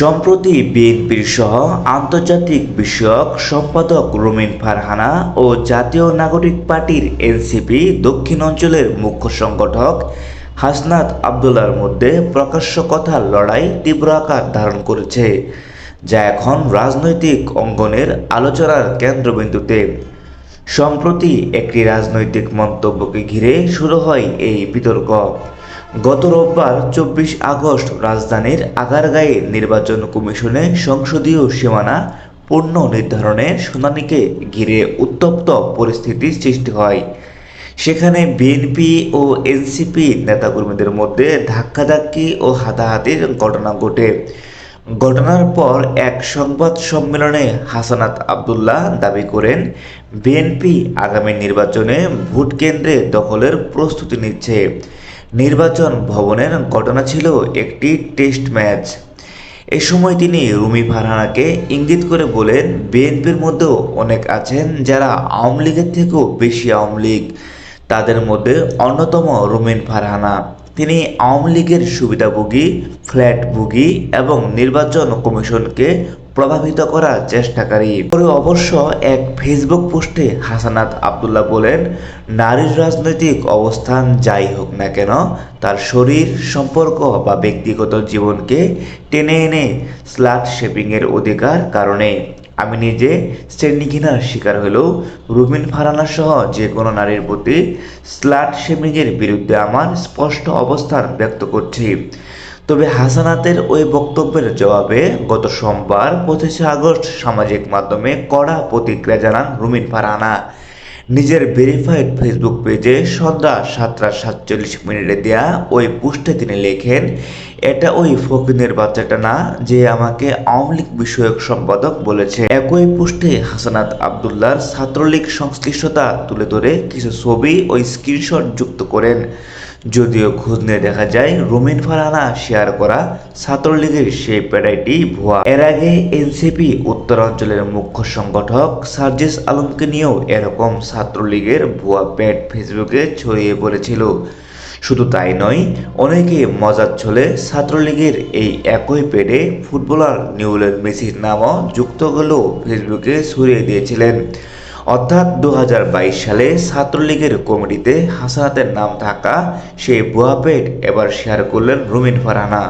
সম্প্রতি বিএনপির সহ আন্তর্জাতিক বিষয়ক সম্পাদক রুমিন ফারহানা ও জাতীয় নাগরিক পার্টির এনসিপি দক্ষিণ অঞ্চলের মুখ্য সংগঠক হাসনাত আবদুল্লার মধ্যে প্রকাশ্য কথার লড়াই তীব্র আকার ধারণ করেছে, যা এখন রাজনৈতিক অঙ্গনের আলোচনার কেন্দ্রবিন্দুতে। সম্প্রতি একটি রাজনৈতিক মন্তব্যকে ঘিরে শুরু হয় এই বিতর্ক। গত রোববার চব্বিশ আগস্ট রাজধানীর আগারগাঁয়ে নির্বাচন কমিশনে সংসদীয় সীমানা পূর্ণ নির্ধারণের শুনানিকে ঘিরে উত্তপ্ত পরিস্থিতি সৃষ্টি হয়। সেখানে বিএনপি ও এনসিপি নেতাকর্মীদের মধ্যে ধাক্কাধাক্কি ও হাতাহাতির ঘটনা ঘটে। ঘটনার পর এক সংবাদ সম্মেলনে হাসানাত আবদুল্লাহ দাবি করেন, বিএনপি আগামী নির্বাচনে ভোট কেন্দ্রে দখলের প্রস্তুতি নিচ্ছে। নির্বাচন ভবনের ঘটনা ছিল একটি টেস্ট ম্যাচ। এ সময় তিনি রুমি ফারহানাকে ইঙ্গিত করে বলেন, বিএনপির মধ্যেও অনেক আছেন যারা আওয়ামী লীগের থেকেও বেশি আওয়ামী লীগ। তাদের মধ্যে অন্যতম রুমিন ফারহানা। তিনি আওয়ামী লীগের সুবিধাভোগী, ফ্ল্যাটভোগী এবং নির্বাচন কমিশনকে প্রভাবিত করার চেষ্টাকারী। পরে অবশ্য এক ফেসবুক পোস্টে হাসানাত আবদুল্লাহ বলেন, নারীর রাজনৈতিক অবস্থান যাই হোক না কেন, তার শরীর, সম্পর্ক বা ব্যক্তিগত জীবনকে টেনে এনে স্লাট শেপিংয়ের অধিকার কারণে। আমি নিজে শ্রেণি শ্রেণীঘৃণার শিকার হলেও রুমিন ফারানা সহ যে কোনো নারীর প্রতি স্লাট শেমিংয়ের বিরুদ্ধে আমার স্পষ্ট অবস্থান ব্যক্ত করছি। তবে হাসানাতের ওই বক্তব্যের জবাবে গত সোমবার পঁচিশে আগস্ট সামাজিক মাধ্যমে কড়া প্রতিক্রিয়া জানান রুমিন ফারহানা নিজের ভেরিফাইড ফেসবুক পেজে সন্ধ্যা সাতটা সাতচল্লিশ মিনিটে দেয়া ওই পোস্টে তিনি লেখেন, এটা ওই ফকিনের বাচ্চাটা না যে আমাকে আওয়ামী লীগ বিষয়ক সম্পাদক বলেছে। একই পোস্টে হাসানাত আবদুল্লার ছাত্রলীগ সংশ্লিষ্টতা তুলে ধরে কিছু ছবি ও স্ক্রিনশট যুক্ত করেন। যদিও খোঁজ নিয়ে দেখা যায়, রুমিন ফারহানা শেয়ার করা ছাত্রলীগের সেই প্যাডাইটি ভুয়া। এর আগে এনসিপি উত্তরাঞ্চলের মুখ্য সংগঠক সার্জিস আলমকে নিয়েও এরকম ছাত্রলীগের ভুয়া প্যাড ফেসবুকে ছড়িয়ে পড়েছিল। শুধু তাই নয়, অনেকে মজার ছলে ছাত্রলীগের এই একই পেডে ফুটবলার নিউলেন মেসির নামও যুক্ত হলেও ফেসবুকে ছড়িয়ে দিয়েছিলেন। অর্থাৎ দু হাজার বাইশ সালে ছাত্রলীগের কমিটিতে হাসানাতের নাম থাকা সেই বুয়াপেট এবার শেয়ার করলেন রুমিন ফারহানা।